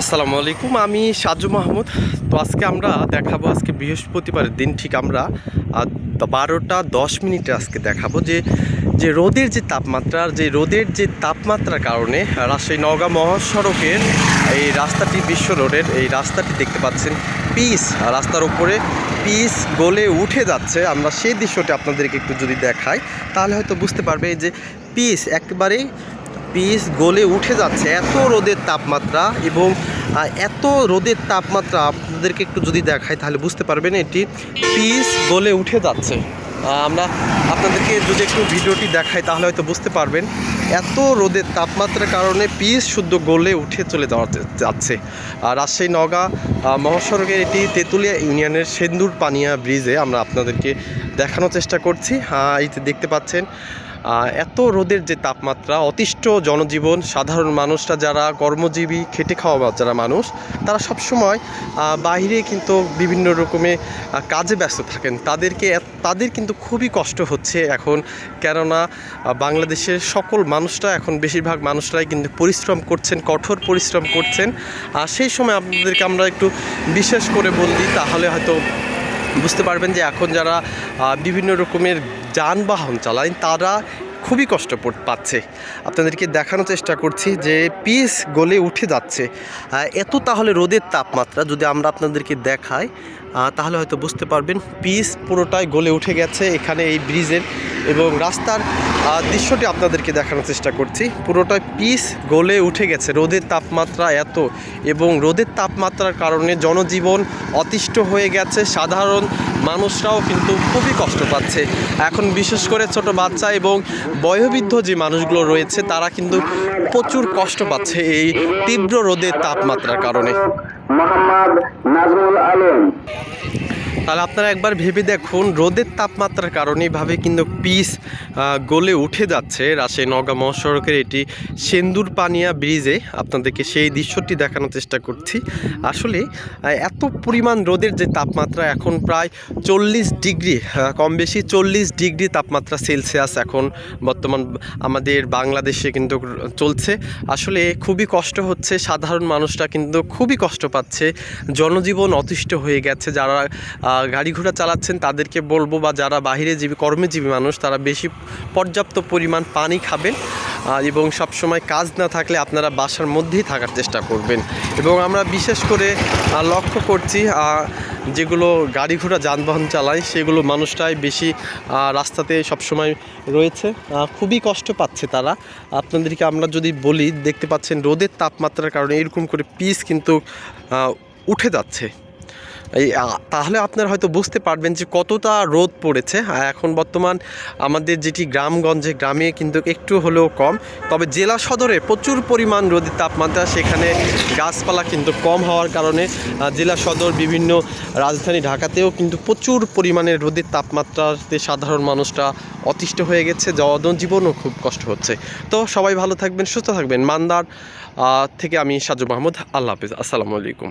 আসসালামু আলাইকুম, আমি সাজু মাহমুদ। তো আজকে আমরা দেখাবো, আজকে বৃহস্পতিবারের দিন ঠিক আমরা বারোটা দশ মিনিটে আজকে দেখাবো যে যে রোদের যে তাপমাত্রার যে রোদের যে তাপমাত্রার কারণে রাজশাহী নওগাঁ মহাসড়কের এই রাস্তাটি, বিশ্ব রোডের এই রাস্তাটি দেখতে পাচ্ছেন। পিস রাস্তার ওপরে পিস গলে উঠে যাচ্ছে। আমরা সেই দৃশ্যটি আপনাদেরকে একটু যদি দেখাই, তাহলে হয়তো বুঝতে পারবে যে পিস একেবারেই পিস গলে উঠে যাচ্ছে এত রোদের তাপমাত্রা এবং এত রোদের তাপমাত্রা আপনাদেরকে একটু যদি দেখাই তাহলে বুঝতে পারবেন এটি পিস গলে উঠে যাচ্ছে। আমরা আপনাদেরকে যদি একটু ভিডিওটি দেখাই তাহলে হয়তো বুঝতে পারবেন এত রোদের তাপমাত্রার কারণে পিস শুদ্ধ গলে উঠে চলে যাওয়া যাচ্ছে। আর রাজশাহী নগা মহাসড়কের এটি তেঁতুলিয়া ইউনিয়নের সেন্দুর পানিয়া ব্রিজে আমরা আপনাদেরকে দেখানোর চেষ্টা করছি। হ্যাঁ এই দেখতে পাচ্ছেন এত রোদের যে তাপমাত্রা, অতিষ্ঠ জনজীবন, সাধারণ মানুষরা যারা কর্মজীবী, খেটে খাওয়া যারা মানুষ, তারা সবসময় বাইরে কিন্তু বিভিন্ন রকমের কাজে ব্যস্ত থাকেন। তাদেরকে তাদের কিন্তু খুবই কষ্ট হচ্ছে এখন, কেননা বাংলাদেশের সকল মানুষরা, এখন বেশিরভাগ মানুষরাই কিন্তু পরিশ্রম করছেন, কঠোর পরিশ্রম করছেন। আর সেই সময় আপনাদেরকে আমরা একটু বিশেষ করে বলি, তাহলে হয়তো বুঝতে পারবেন যে এখন যারা বিভিন্ন রকমের যানবাহন চালায় তারা খুবই কষ্ট পাচ্ছে। আপনাদেরকে দেখানোর চেষ্টা করছি যে পিস গলে উঠে যাচ্ছে। এত তাহলে রোদের তাপমাত্রা যদি আমরা আপনাদেরকে দেখাই তাহলে হয়তো বুঝতে পারবেন পিস পুরোটাই গলে উঠে গেছে এখানে এই ব্রিজের এবং রাস্তার দৃশ্যটি আপনাদেরকে দেখানোর চেষ্টা করছি। পুরোটাই পিস গলে উঠে গেছে, রোদের তাপমাত্রা এত। এবং রোদের তাপমাত্রার কারণে জনজীবন অতিষ্ঠ হয়ে গেছে, সাধারণ মানুষরাও কিন্তু খুবই কষ্ট পাচ্ছে। এখন বিশেষ করে ছোট বাচ্চা এবং বয়োবৃদ্ধ যে মানুষগুলো রয়েছে, তারা কিন্তু প্রচুর কষ্ট পাচ্ছে এই তীব্র রোদের তাপমাত্রার কারণে। মোহাম্মদ নাজমুল আলম। তাহলে আপনারা একবার ভেবে দেখুন, রোদের তাপমাত্রার কারণে এভাবে কিন্তু পিস গলে উঠে যাচ্ছে রাজশাহী নগা মহাসড়কের এটি সেন্দুর পানিয়া ব্রিজে। আপনাদেরকে সেই দৃশ্যটি দেখানোর চেষ্টা করছি। আসলে এত পরিমাণ রোদের যে তাপমাত্রা এখন প্রায় চল্লিশ ডিগ্রি কম বেশি চল্লিশ ডিগ্রি তাপমাত্রা সেলসিয়াস এখন বর্তমান আমাদের বাংলাদেশে কিন্তু চলছে। আসলে খুবই কষ্ট হচ্ছে, সাধারণ মানুষরা কিন্তু খুবই কষ্ট পাচ্ছে। জনজীবন অতিষ্ঠ হয়ে গেছে, যারা গাড়ি ঘোড়া চালাচ্ছেন, তাদেরকে বলব বা যারা বাইরে জীবী, কর্মজীবী মানুষ, তারা বেশি পর্যাপ্ত পরিমাণ পানি খাবেন এবং সবসময় কাজ না থাকলে আপনারা বাসার মধ্যেই থাকার চেষ্টা করবেন। এবং আমরা বিশেষ করে লক্ষ্য করছি যেগুলো গাড়ি ঘোড়া যানবাহন চালায়, সেগুলো মানুষটাই বেশি রাস্তাতে সবসময় রয়েছে। খুবই কষ্ট পাচ্ছে তারা। আপনাদেরকে আমরা যদি বলি, দেখতে পাচ্ছেন রোদের তাপমাত্রার কারণে এরকম করে পিস কিন্তু উঠে যাচ্ছে। এই তাহলে আপনারা হয়তো বুঝতে পারবেন যে কতটা রোদ পড়েছে। এখন বর্তমান আমাদের যেটি গ্রামগঞ্জে, গ্রামে কিন্তু একটু হলেও কম। তবে জেলা সদরে প্রচুর পরিমাণ রোদের তাপমাত্রা, সেখানে গাছপালা কিন্তু কম হওয়ার কারণে জেলা সদর বিভিন্ন রাজধানী ঢাকাতেও কিন্তু প্রচুর পরিমাণে রোদের তাপমাত্রাতে সাধারণ মানুষরা অতিষ্ঠ হয়ে গেছে, জনজীবনও খুব কষ্ট হচ্ছে। তো সবাই ভালো থাকবেন, সুস্থ থাকবেন। মান্দার থেকে আমি সাজু মাহমুদ, আল্লাহ হাফিজ। আসসালামু আলাইকুম।